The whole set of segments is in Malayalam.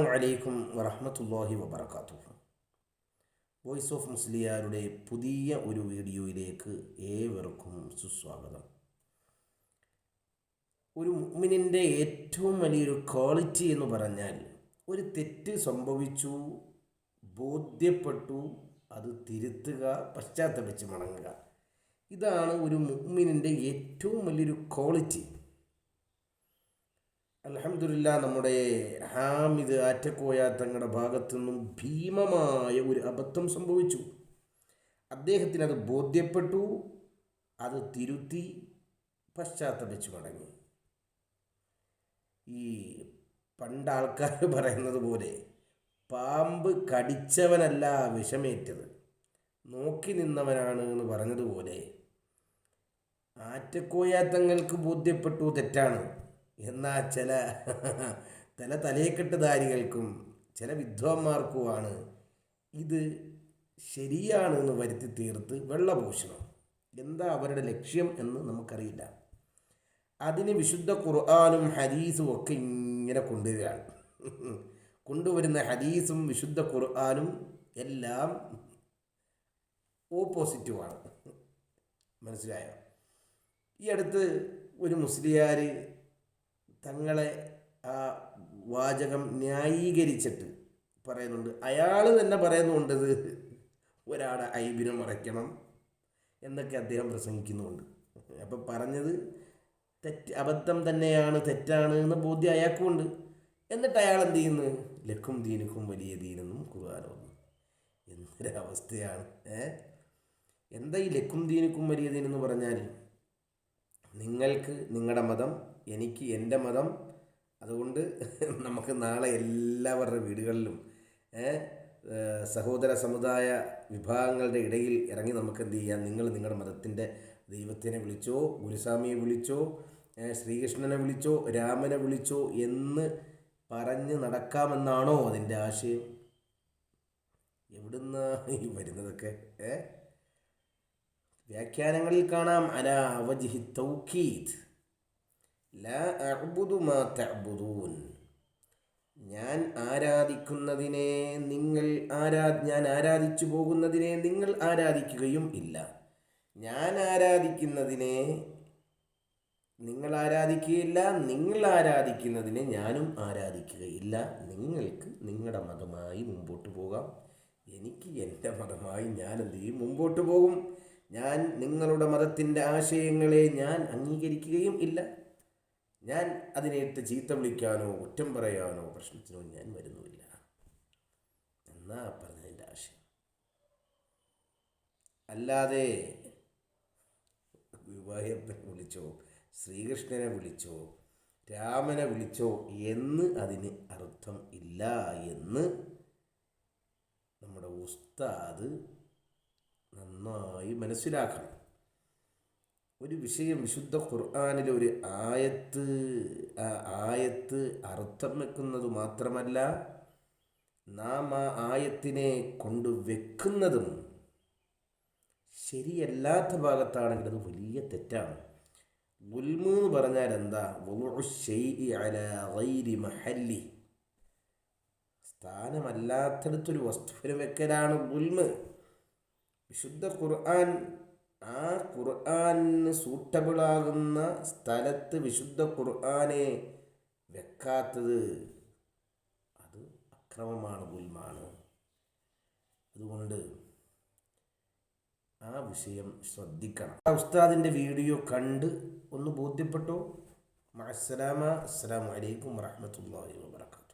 അസ്സലാമു അലൈക്കും വറഹമത്തല്ലാഹി വബറകാതുഹു. വോയിസ് ഓഫ് മുസ്ലിയാരുടെ പുതിയ ഒരു വീഡിയോയിലേക്ക് ഏവർക്കും സുസ്വാഗതം. ഒരു മുഅ്മിനിന്റെ ഏറ്റവും വലിയൊരു ക്വാളിറ്റി എന്ന് പറഞ്ഞാൽ ഒരു തെറ്റ് സംഭവിച്ചു ബോധ്യപ്പെട്ടു അത് തിരുത്തുക പശ്ചാത്തപിച്ച് മടങ്ങുക. ഇതാണ് ഒരു മുഅ്മിനിന്റെ ഏറ്റവും വലിയൊരു ക്വാളിറ്റി. അലഹമില്ല നമ്മുടെ ഹാമിദ് ആറ്റക്കോയ തങ്ങളുടെ ഭാഗത്തു നിന്നും ഭീമമായ ഒരു അബദ്ധം സംഭവിച്ചു. അദ്ദേഹത്തിന് അത് ബോധ്യപ്പെട്ടു അത് തിരുത്തി പശ്ചാത്തപിച്ചു മടങ്ങി. ഈ പണ്ട് ആൾക്കാർ പറയുന്നത് പോലെ പാമ്പ് കടിച്ചവനല്ല വിഷമേറ്റത്. നോക്കി നിന്നവനാണ് എന്ന് പറഞ്ഞതുപോലെ ആറ്റക്കോയാത്തങ്ങൾക്ക് ബോധ്യപ്പെട്ടു തെറ്റാണ്. എന്നാൽ ചില തല തലയെക്കെട്ടുധാരികൾക്കും ചില വിദ്വാന്മാർക്കുമാണ് ഇത് ശരിയാണ് എന്ന് വരുത്തി തീർത്ത് വെള്ളപൂഷണം. എന്താ അവരുടെ ലക്ഷ്യം എന്ന് നമുക്കറിയില്ല. അതിന് വിശുദ്ധ ഖുർആാനും ഹദീസും ഒക്കെ ഇങ്ങനെ കൊണ്ടുവരികയാണ്. കൊണ്ടുവരുന്ന ഹദീസും വിശുദ്ധ ഖുർആാനും എല്ലാം ഓപ്പോസിറ്റീവാണ് മനസ്സിലായോ? ഈ അടുത്ത് ഒരു മുസ്ലിയാർ തങ്ങളെ ആ വാചകം ന്യായീകരിച്ചിട്ട് പറയുന്നുണ്ട്. അയാൾ തന്നെ പറയുന്നുണ്ട് ഒരാളെ ഐബിനെ മറയ്ക്കണം എന്നൊക്കെ അദ്ദേഹം പ്രസംഗിക്കുന്നുണ്ട്. അപ്പം പറഞ്ഞത് തെറ്റ് അബദ്ധം തന്നെയാണ് തെറ്റാണ് എന്ന് ബോധ്യം അയാൾക്കുമുണ്ട് എന്നിട്ട് അയാൾ എന്ത് ചെയ്യുന്നു? ലക്കും ദീനുക്കും വലിയ ദീനെന്നും ഖുർആാനോന്നു എന്തൊരവസ്ഥയാണ് ഏ? എന്താ ഈ ലക്കും ദീനുക്കും വലിയ ദീനെന്ന് പറഞ്ഞാൽ നിങ്ങൾക്ക് നിങ്ങളുടെ മതം എനിക്ക് എന്റെ മതം. അതുകൊണ്ട് നമുക്ക് നാളെ എല്ലാവരുടെ വീടുകളിലും സഹോദര സമുദായ വിഭാഗങ്ങളുടെ ഇടയിൽ ഇറങ്ങി നമുക്ക് എന്ത് ചെയ്യാം? നിങ്ങൾ നിങ്ങളുടെ മതത്തിന്റെ ദൈവത്തിനെ വിളിച്ചോ ഗുരുസ്വാമിയെ വിളിച്ചോ ശ്രീകൃഷ്ണനെ വിളിച്ചോ രാമനെ വിളിച്ചോ എന്ന് പറഞ്ഞ് നടക്കാമെന്നാണോ അതിന്റെ ആശയം? എവിടുന്ന ഈ വരുന്നതൊക്കെ? ഏ? വ്യാഖ്യാനങ്ങളിൽ കാണാം അല അവജിഹി തഅ്ബുദൂൻ. ഞാൻ ആരാധിക്കുന്നതിനെ നിങ്ങൾ ആരാ ഞാൻ ആരാധിച്ചു പോകുന്നതിനെ നിങ്ങൾ ആരാധിക്കുകയും ഇല്ല. ഞാൻ ആരാധിക്കുന്നതിനെ നിങ്ങൾ ആരാധിക്കുകയില്ല നിങ്ങൾ ആരാധിക്കുന്നതിനെ ഞാനും ആരാധിക്കുകയില്ല. നിങ്ങൾക്ക് നിങ്ങളുടെ മതമായി മുമ്പോട്ട് പോകാം. എനിക്ക് എന്റെ മതമായി ഞാൻ ചെയ്യും? മുമ്പോട്ട് പോകും. ഞാൻ നിങ്ങളുടെ മതത്തിന്റെ ആശയങ്ങളെ ഞാൻ അംഗീകരിക്കുകയും ഇല്ല. ഞാൻ അതിനെയിട്ട് ചീത്ത വിളിക്കാനോ കുറ്റം പറയാനോ പ്രശ്നത്തിനോ ഞാൻ വരുന്നുമില്ല. എന്നാ പറഞ്ഞതിന്റെ ആശയം. അല്ലാതെ ഗുരുവായൂരപ്പനെ വിളിച്ചോ ശ്രീകൃഷ്ണനെ വിളിച്ചോ രാമനെ വിളിച്ചോ എന്ന് അതിന് അർത്ഥം ഇല്ല എന്ന് നമ്മുടെ ഉസ്താദ് നന്നായി മനസ്സിലാക്കണം. ഒരു വിഷയം വിശുദ്ധ ഖുർആാനിലെ ഒരു ആയത്ത് ആ ആയത്ത് അർത്ഥം വെക്കുന്നത് മാത്രമല്ല നാം ആ ആയത്തിനെ കൊണ്ട് വെക്കുന്നതും ശരിയല്ലാത്ത ഭാഗത്താണെങ്കിൽ അത് വലിയ തെറ്റാണ്. ഗുൽമു എന്ന് പറഞ്ഞാൽ എന്താ? മഹല്ലി. സ്ഥാനമല്ലാത്തടത്തൊരു വസ്തുവിനെ വെക്കലാണ് ഗുൽമ്. വിശുദ്ധ ഖുർആൻ ആ ഖുർആന് സൂട്ടബിളാകുന്ന സ്ഥലത്ത് വിശുദ്ധ ഖുർആനെ വെക്കാത്തത് അത് അക്രമമാണ് ഗുൽമാണ്. അതുകൊണ്ട് ആ വിഷയം ശ്രദ്ധിക്കണം. ആ ഉസ്താദിന്റെ വീഡിയോ കണ്ട് ഒന്ന് ബോധ്യപ്പെട്ടോ? മഅസ്സലാമ അസ്സലാമു അലൈക്കും വറഹ്മത്തുള്ളാഹി വബറകാതുഹു അഅ്ബുദു മാ തഅ്ബുദൂൻ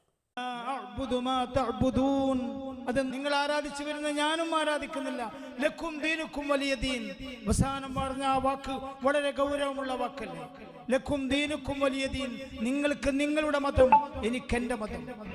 അത് നിങ്ങൾ ആരാധിച്ചു വരുന്ന ഞാനും ആരാധിക്കുന്നില്ല. ലക്കും ദീനുക്കും വലിയ ദീൻ. അവസാനം പറഞ്ഞ ആ വാക്ക് വളരെ ഗൗരവമുള്ള വാക്കല്ലേ? ലക്കും ദീനുക്കും വലിയ ദീൻ. നിങ്ങൾക്ക് നിങ്ങളുടെ മതം എനിക്ക് എന്റെ മതം.